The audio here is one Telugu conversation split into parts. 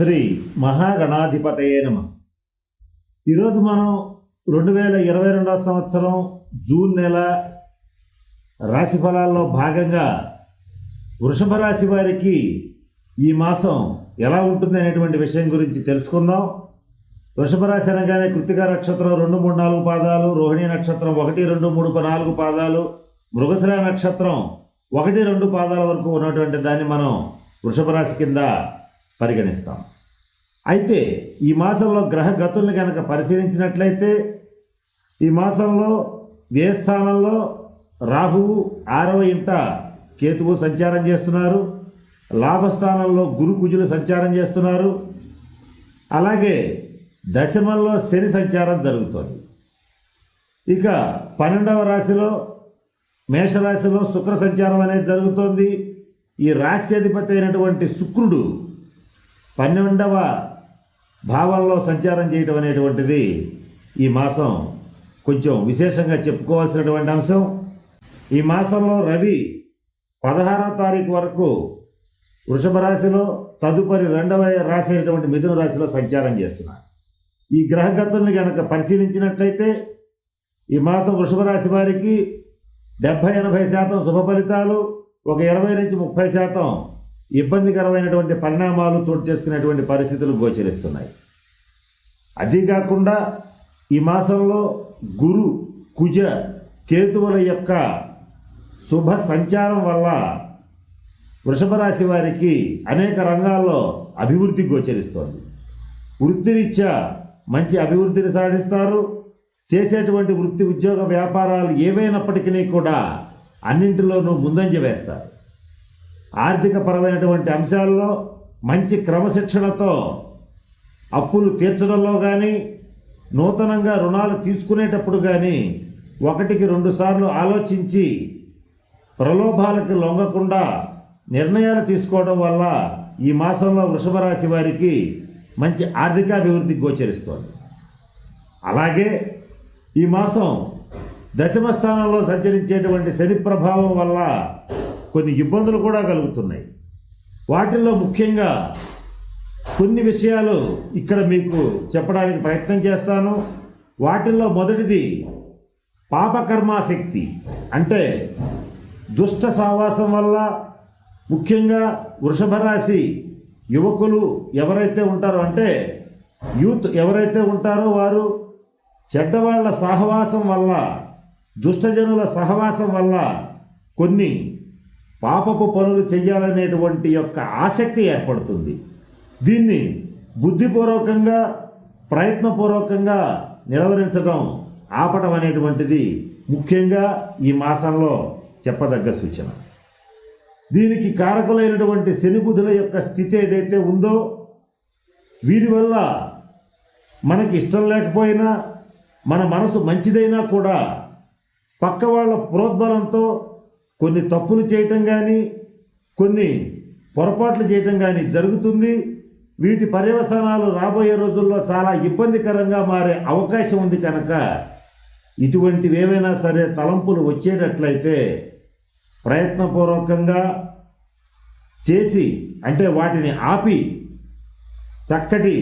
శ్రీ మహాగణాధిపతయే నమ. ఈరోజు మనం రెండు వేల ఇరవై రెండవ సంవత్సరం జూన్ నెల రాశి ఫలాల్లో భాగంగా వృషభ రాశి వారికి ఈ మాసం ఎలా ఉంటుంది అనేటువంటి విషయం గురించి తెలుసుకుందాం. వృషభ రాశి అనగానే కృతిక నక్షత్రం రెండు మూడు నాలుగు పాదాలు రోహిణి నక్షత్రం ఒకటి రెండు మూడు నాలుగు పాదాలు మృగశిర నక్షత్రం ఒకటి రెండు పాదాల వరకు ఉన్నటువంటి దాన్ని మనం వృషభ రాశి కింద పరిగణిస్తాం. అయితే ఈ మాసంలో గ్రహ గతుల్ని కనుక పరిశీలించినట్లయితే ఈ మాసంలో ఏ స్థానంలో రాహువు ఆరవ ఇంట కేతువు సంచారం చేస్తున్నారు లాభస్థానంలో గురు కుజులు సంచారం చేస్తున్నారు అలాగే దశమంలో శని సంచారం జరుగుతుంది. ఇక పన్నెండవ రాశిలో మేషరాశిలో శుక్ర సంచారం అనేది జరుగుతోంది. ఈ రాశ్యాధిపతి అయినటువంటి శుక్రుడు పన్నెండవ భావంలో సంచారం చేయటం అనేటువంటిది ఈ మాసం కొంచెం విశేషంగా చెప్పుకోవాల్సినటువంటి అంశం. ఈ మాసంలో రవి పదహారో తారీఖు వరకు వృషభ రాశిలో తదుపరి రెండవ రాశి అయినటువంటి మిథున రాశిలో సంచారం చేస్తున్నారు ఈ గ్రహగతుల్ని కనుక పరిశీలించినట్లయితే ఈ మాసం వృషభ రాశి వారికి డెబ్భై ఎనభై శాతం శుభ ఫలితాలు ఒక ఇరవై నుంచి ముప్పై శాతం ఇబ్బందికరమైనటువంటి పరిణామాలు చోటు చేసుకునేటువంటి పరిస్థితులు గోచరిస్తున్నాయి. అది కాకుండా ఈ మాసంలో గురు కుజ కేతువుల యొక్క శుభ సంచారం వల్ల వృషభ రాశి వారికి అనేక రంగాల్లో అభివృద్ధి గోచరిస్తోంది. వృత్తిరీత్యా మంచి అభివృద్ధిని సాధిస్తారు. చేసేటువంటి వృత్తి ఉద్యోగ వ్యాపారాలు ఏవైనప్పటికీ కూడా అన్నింటిలోనూ ముందంజ వేస్తారు. ఆర్థిక పరమైనటువంటి అంశాల్లో మంచి క్రమశిక్షణతో అప్పులు తీర్చడంలో కానీ నూతనంగా రుణాలు తీసుకునేటప్పుడు కానీ ఒకటికి రెండు సార్లు ఆలోచించి ప్రలోభాలకు లొంగకుండా నిర్ణయాలు తీసుకోవడం వల్ల ఈ మాసంలో వృషభ రాశి వారికి మంచి ఆర్థికాభివృద్ధి గోచరిస్తోంది. అలాగే ఈ మాసం దశమ స్థానంలో సంచరించేటువంటి శని ప్రభావం వల్ల కొన్ని ఇబ్బందులు కూడా కలుగుతున్నాయి. వాటిల్లో ముఖ్యంగా కొన్ని విషయాలు ఇక్కడ మీకు చెప్పడానికి ప్రయత్నం చేస్తాను. వాటిల్లో మొదటిది పాపకర్మాశక్తి. అంటే దుష్ట సావాసం వల్ల ముఖ్యంగా వృషభ రాశి యువకులు ఎవరైతే ఉంటారో అంటే యూత్ ఎవరైతే ఉంటారో వారు చెడ్డవాళ్ళ సహవాసం వల్ల దుష్టజనుల సహవాసం వల్ల కొన్ని పాపపు పనులు చెయ్యాలనేటువంటి యొక్క ఆసక్తి ఏర్పడుతుంది. దీన్ని బుద్ధిపూర్వకంగా ప్రయత్నపూర్వకంగా నిలవరించడం ఆపటం అనేటువంటిది ముఖ్యంగా ఈ మాసంలో చెప్పదగ్గ సూచన. దీనికి కారకులైనటువంటి శనిబుధుల యొక్క స్థితి ఏదైతే ఉందో వీరి వల్ల మనకి ఇష్టం లేకపోయినా మన మనసు మంచిదైనా కూడా పక్క వాళ్ళ ప్రోద్బలంతో కొన్ని తప్పులు చేయటం కానీ కొన్ని పొరపాట్లు చేయటం కానీ జరుగుతుంది. వీటి పర్యవసానాలు రాబోయే రోజుల్లో చాలా ఇబ్బందికరంగా మారే అవకాశం ఉంది కనుక ఇటువంటివి ఏవైనా సరే తలంపులు వచ్చేటట్లయితే ప్రయత్నపూర్వకంగా చేసి అంటే వాటిని ఆపి చక్కటి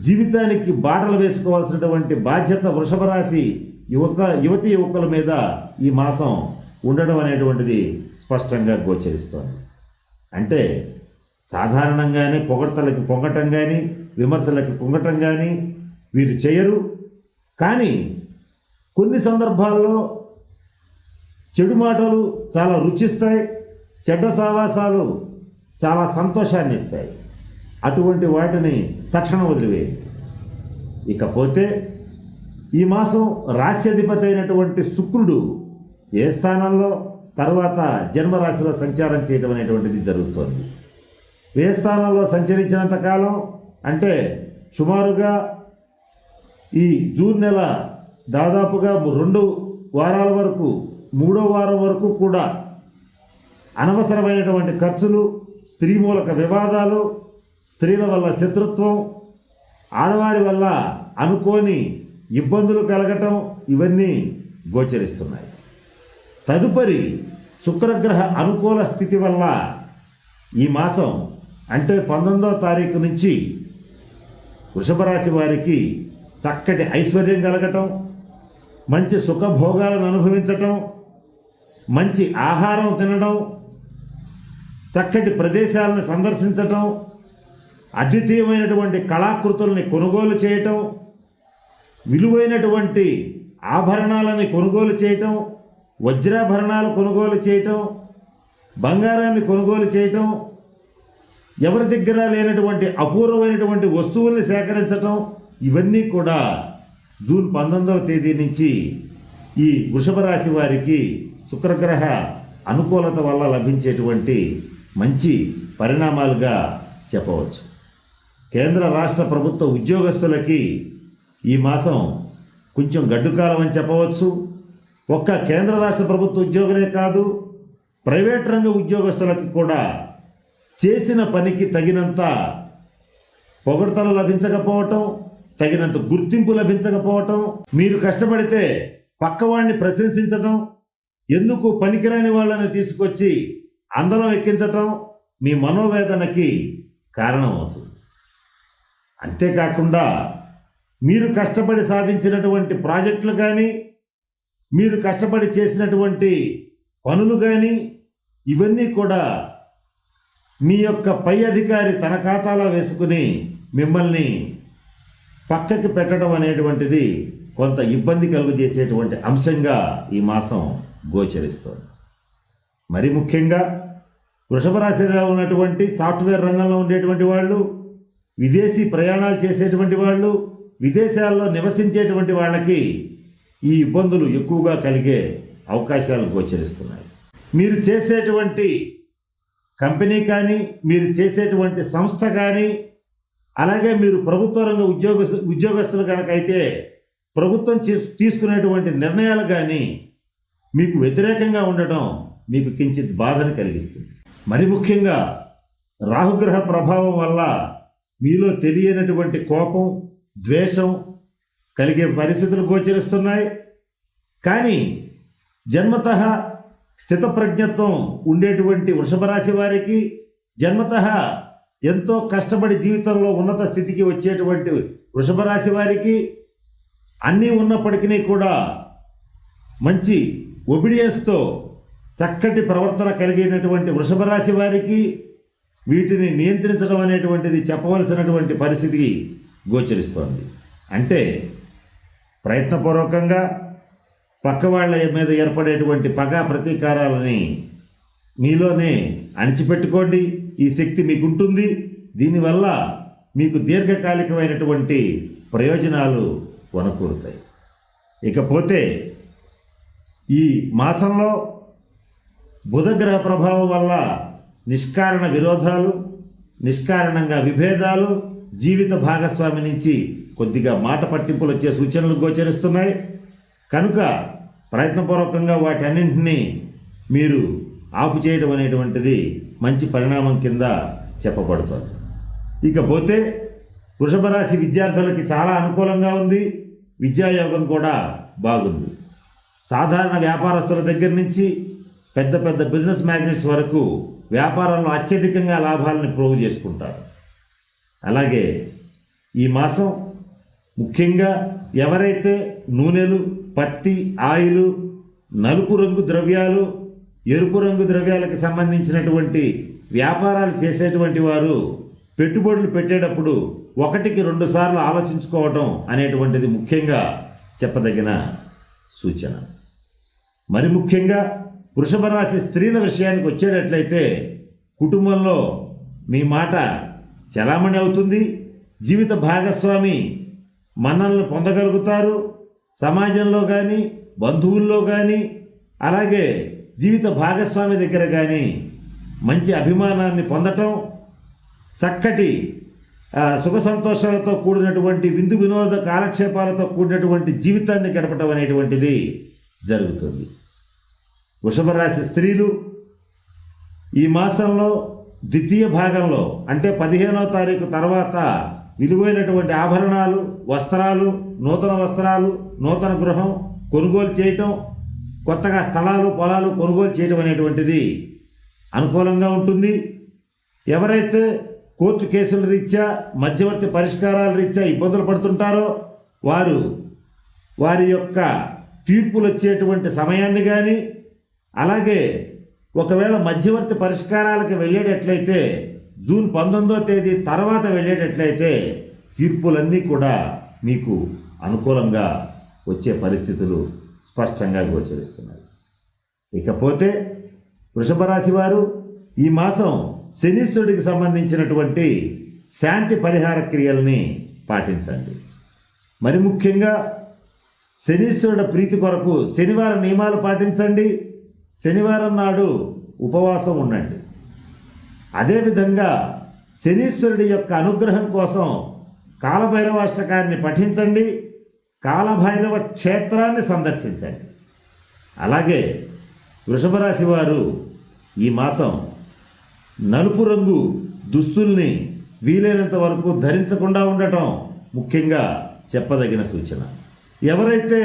జీవితానికి బాటలు వేసుకోవాల్సినటువంటి బాధ్యత వృషభ రాశి యువక యువతి యువకుల మీద ఈ మాసం ఉండడం అనేటువంటిది స్పష్టంగా గోచరిస్తోంది. అంటే సాధారణంగానే పొగడతలకి పొంగటం కానీ విమర్శలకి పొంగటం కానీ వీరు చేయరు. కానీ కొన్ని సందర్భాల్లో చెడు మాటలు చాలా రుచిస్తాయి చెడ్డ సావాసాలు చాలా సంతోషాన్ని ఇస్తాయి. అటువంటి వాటిని తక్షణం వదిలివేయండి. ఇకపోతే ఈ మాసం రాశ్యాధిపతి అయినటువంటి శుక్రుడు ఏ స్థానంలో తర్వాత జన్మరాశిలో సంచారం చేయడం అనేటువంటిది జరుగుతోంది. ఏ స్థానంలో సంచరించినంత కాలం అంటే సుమారుగా ఈ జూన్ నెల దాదాపుగా రెండు వారాల వరకు మూడో వారం వరకు కూడా అనవసరమైనటువంటి ఖర్చులు స్త్రీ మూలక వివాదాలు స్త్రీల వల్ల శత్రుత్వం ఆడవారి వల్ల అనుకోని ఇబ్బందులు కలగటం ఇవన్నీ గోచరిస్తున్నాయి. తదుపరి శుక్రగ్రహ అనుకూల స్థితి వల్ల ఈ మాసం అంటే పంతొమ్మిదో తారీఖు నుంచి వృషభ రాశి వారికి చక్కటి ఐశ్వర్యం కలగటం మంచి సుఖభోగాలను అనుభవించటం మంచి ఆహారం తినడం చక్కటి ప్రదేశాలను సందర్శించటం అద్వితీయమైనటువంటి కళాకృతుల్ని కొనుగోలు చేయటం విలువైనటువంటి ఆభరణాలని కొనుగోలు చేయటం వజ్రాభరణాలు కొనుగోలు చేయటం బంగారాన్ని కొనుగోలు చేయటం ఎవరి దగ్గర లేనటువంటి అపూర్వమైనటువంటి వస్తువుల్ని సేకరించటం ఇవన్నీ కూడా జూన్ పంతొమ్మిదవ తేదీ నుంచి ఈ వృషభ రాశి వారికి శుక్రగ్రహ అనుకూలత వల్ల లభించేటువంటి మంచి పరిణామాలుగా చెప్పవచ్చు. కేంద్ర రాష్ట్ర ప్రభుత్వ ఉద్యోగస్తులకి ఈ మాసం కొంచెం గడ్డుకాలం అని చెప్పవచ్చు. ఒక్క కేంద్ర రాష్ట్ర ప్రభుత్వ ఉద్యోగులే కాదు ప్రైవేట్ రంగ ఉద్యోగస్తులకు కూడా చేసిన పనికి తగినంత పొగడ్తలు లభించకపోవటం తగినంత గుర్తింపు లభించకపోవటం మీరు కష్టపడితే పక్కవాడిని ప్రశంసించటం ఎందుకు పనికిరాని వాళ్ళని తీసుకొచ్చి అందరం ఎక్కించటం మీ మనోవేదనకి కారణమవుతుంది. అంతేకాకుండా మీరు కష్టపడి సాధించినటువంటి ప్రాజెక్టులు కానీ మీరు కష్టపడి చేసినటువంటి పనులు కానీ ఇవన్నీ కూడా మీ యొక్క పై అధికారి తన ఖాతాలో వేసుకుని మిమ్మల్ని పక్కకి పెట్టడం అనేటువంటిది కొంత ఇబ్బంది కలుగు చేసేటువంటి అంశంగా ఈ మాసం గోచరిస్తోంది. మరి ముఖ్యంగా వృషభ రాశిలో ఉన్నటువంటి సాఫ్ట్వేర్ రంగంలో ఉండేటువంటి వాళ్ళు విదేశీ ప్రయాణాలు చేసేటువంటి వాళ్ళు విదేశాల్లో నివసించేటువంటి వాళ్ళకి ఈ ఇబ్బందులు ఎక్కువగా కలిగే అవకాశాలు గోచరిస్తున్నాయి. మీరు చేసేటువంటి కంపెనీ కానీ మీరు చేసేటువంటి సంస్థ కానీ అలాగే మీరు ప్రభుత్వ రంగ ఉద్యోగ ఉద్యోగస్తులు కనుక అయితే ప్రభుత్వం చేస్- తీసుకునేటువంటి నిర్ణయాలు కానీ మీకు వ్యతిరేకంగా ఉండటం మీకు కించిత్ బాధను కలిగిస్తుంది. మరి ముఖ్యంగా రాహుగ్రహ ప్రభావం వల్ల మీలో తెలియనటువంటి కోపం ద్వేషం కలిగే పరిస్థితులు గోచరిస్తున్నాయి. కానీ జన్మత స్థితప్రజ్ఞత్వం ఉండేటువంటి వృషభ రాశి వారికి జన్మత ఎంతో కష్టపడి జీవితంలో ఉన్నత స్థితికి వచ్చేటువంటి వృషభ రాశి వారికి అన్నీ ఉన్నప్పటికీ కూడా మంచి ఒబిడియన్స్తో చక్కటి ప్రవర్తన కలిగినటువంటి వృషభ రాశి వారికి వీటిని నియంత్రించడం అనేటువంటిది చెప్పవలసినటువంటి పరిస్థితి గోచరిస్తోంది. అంటే ప్రయత్నపూర్వకంగా పక్క వాళ్ళ మీద ఏర్పడేటువంటి పగ ప్రతీకారాలని మీలోనే అణిచిపెట్టుకోండి. ఈ శక్తి మీకు ఉంటుంది దీనివల్ల మీకు దీర్ఘకాలికమైనటువంటి ప్రయోజనాలు వనకూరుతాయి. ఇకపోతే ఈ మాసంలో బుధగ్రహ ప్రభావం వల్ల నిష్కారణ విరోధాలు నిష్కారణంగా విభేదాలు జీవిత భాగస్వామి నుంచి కొద్దిగా మాట పట్టింపులు వచ్చే సూచనలు గోచరిస్తున్నాయి. కనుక ప్రయత్నపూర్వకంగా వాటన్నింటినీ మీరు ఆపు చేయడం అనేటువంటిది మంచి పరిణామం కింద చెప్పబడుతోంది. ఇకపోతే వృషభ రాశి విద్యార్థులకి చాలా అనుకూలంగా ఉంది. విద్యాయోగం కూడా బాగుంది. సాధారణ వ్యాపారస్తుల దగ్గర నుంచి పెద్ద పెద్ద బిజినెస్ మ్యాగ్నెట్స్ వరకు వ్యాపారంలో అత్యధికంగా లాభాలను ప్రోగు చేసుకుంటారు. అలాగే ఈ మాసం ముఖ్యంగా ఎవరైతే నూనెలు పత్తి ఆయిలు నలుపు రంగు ద్రవ్యాలు ఎరుపు రంగు ద్రవ్యాలకు సంబంధించినటువంటి వ్యాపారాలు చేసేటువంటి వారు పెట్టుబడులు పెట్టేటప్పుడు ఒకటికి రెండు సార్లు ఆలోచించుకోవటం అనేటువంటిది ముఖ్యంగా చెప్పదగిన సూచన. మరి ముఖ్యంగా వృషభ రాశి స్త్రీల విషయానికి వచ్చేటట్లయితే కుటుంబంలో మీ మాట చలామణి అవుతుంది. జీవిత భాగస్వామి మన్నలను పొందగలుగుతారు. సమాజంలో కానీ బంధువుల్లో కానీ అలాగే జీవిత భాగస్వామి దగ్గర కానీ మంచి అభిమానాన్ని పొందటం చక్కటి సుఖ సంతోషాలతో కూడినటువంటి విందు వినోద కాలక్షేపాలతో కూడినటువంటి జీవితాన్ని గడపటం అనేటువంటిది జరుగుతుంది. వృషభ రాశి స్త్రీలు ఈ మాసంలో ద్వితీయ భాగంలో అంటే పదిహేనవ తారీఖు తర్వాత విలువైనటువంటి ఆభరణాలు వస్త్రాలు నూతన వస్త్రాలు నూతన గృహం కొనుగోలు చేయటం కొత్తగా స్థలాలు పొలాలు కొనుగోలు చేయటం అనేటువంటిది అనుకూలంగా ఉంటుంది. ఎవరైతే కోర్టు కేసుల రీత్యా మధ్యవర్తి పరిష్కారాల రీత్యా ఇబ్బందులు పడుతుంటారో వారు వారి యొక్క తీర్పులు వచ్చేటువంటి సమయాన్ని కానీ అలాగే ఒకవేళ మధ్యవర్తి పరిష్కారాలకు వెళ్ళేటట్లయితే జూన్ పంతొమ్మిదో తేదీ తర్వాత వెళ్ళేటట్లయితే తీర్పులన్నీ కూడా మీకు అనుకూలంగా వచ్చే పరిస్థితులు స్పష్టంగా గోచరిస్తున్నాయి. ఇకపోతే వృషభ రాశి వారు ఈ మాసం శనీశ్వరుడికి సంబంధించినటువంటి శాంతి పరిహార క్రియల్ని పాటించండి. మరి ముఖ్యంగా శనీశ్వరుడు ప్రీతి కొరకు శనివారం నియమాలు పాటించండి. శనివారం నాడు ఉపవాసం ఉండండి. అదేవిధంగా శనీశ్వరుడి యొక్క అనుగ్రహం కోసం కాలభైరవాష్టకాన్ని పఠించండి. కాలభైరవ క్షేత్రాన్ని సందర్శించండి. అలాగే వృషభ రాశి వారు ఈ మాసం నలుపు రంగు దుస్తుల్ని వీలైనంత వరకు ధరించకుండా ఉండటం ముఖ్యంగా చెప్పదగిన సూచన. ఎవరైతే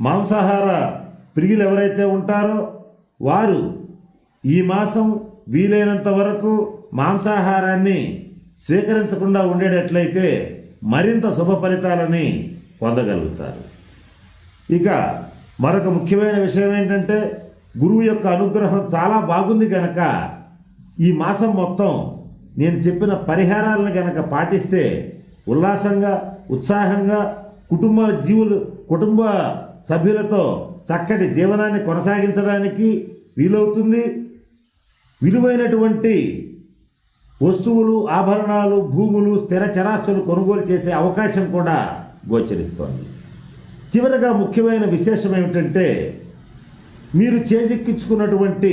మాంసాహార ప్రియులు ఎవరైతే ఉంటారో వారు ఈ మాసం వీలైనంత వరకు మాంసాహారాన్ని స్వీకరించకుండా ఉండేటట్లయితే మరింత శుభ ఫలితాలని పొందగలుగుతారు. ఇక మరొక ముఖ్యమైన విషయం ఏంటంటే గురువు యొక్క అనుగ్రహం చాలా బాగుంది గనక ఈ మాసం మొత్తం నేను చెప్పిన పరిహారాలను గనక పాటిస్తే ఉల్లాసంగా ఉత్సాహంగా కుటుంబ జీవులు కుటుంబ సభ్యులతో చక్కటి జీవనాన్ని కొనసాగించడానికి వీలవుతుంది. విలువైనటువంటి వస్తువులు ఆభరణాలు భూములు స్థిర చరాస్తులు కొనుగోలు చేసే అవకాశం కూడా గోచరిస్తోంది. చివరగా ముఖ్యమైన విశేషం ఏమిటంటే మీరు చేజిక్కించుకున్నటువంటి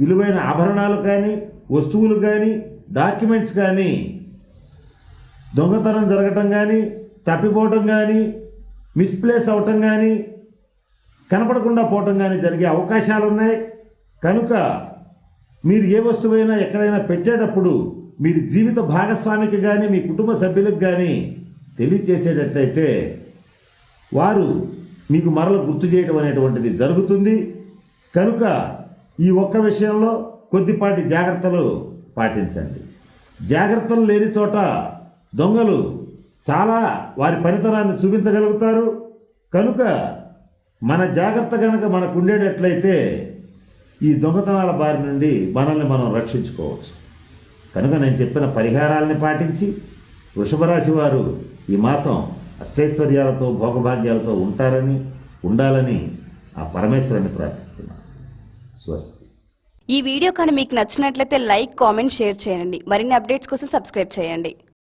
విలువైన ఆభరణాలు కానీ వస్తువులు కానీ డాక్యుమెంట్స్ కానీ దొంగతనం జరగటం కానీ తప్పిపోవటం కానీ మిస్ప్లేస్ అవటం కానీ కనపడకుండా పోవటం కానీ జరిగే అవకాశాలు ఉన్నాయి కనుక మీరు ఏ వస్తువైనా ఎక్కడైనా పెట్టేటప్పుడు మీరు జీవిత భాగస్వామికి కానీ మీ కుటుంబ సభ్యులకు కానీ తెలియచేసేటట్టయితే వారు మీకు మరల గుర్తు చేయడం అనేటువంటిది జరుగుతుంది. కనుక ఈ ఒక్క విషయంలో కొద్దిపాటి జాగ్రత్తలు పాటించండి. జాగ్రత్తలు లేని చోట దొంగలు చాలా వారి పనితనాన్ని చూపించగలుగుతారు. కనుక మన జాగ్రత్త కనుక మనకు ఉండేటట్లయితే ఈ దొంగతనాల బారి నుండి మనల్ని మనం రక్షించుకోవచ్చు. కనుక నేను చెప్పిన పరిహారాలని పాటించి వృషభరాశి వారు ఈ మాసం అష్టైశ్వర్యాలతో భోగభాగ్యాలతో ఉంటారని ఉండాలని ఆ పరమేశ్వరుని ప్రార్థిస్తున్నాను. స్వస్తి. ఈ వీడియో కానీ మీకు నచ్చినట్లయితే లైక్ కామెంట్ షేర్ చేయండి. మరిన్ని అప్డేట్స్ కోసం సబ్స్క్రైబ్ చేయండి.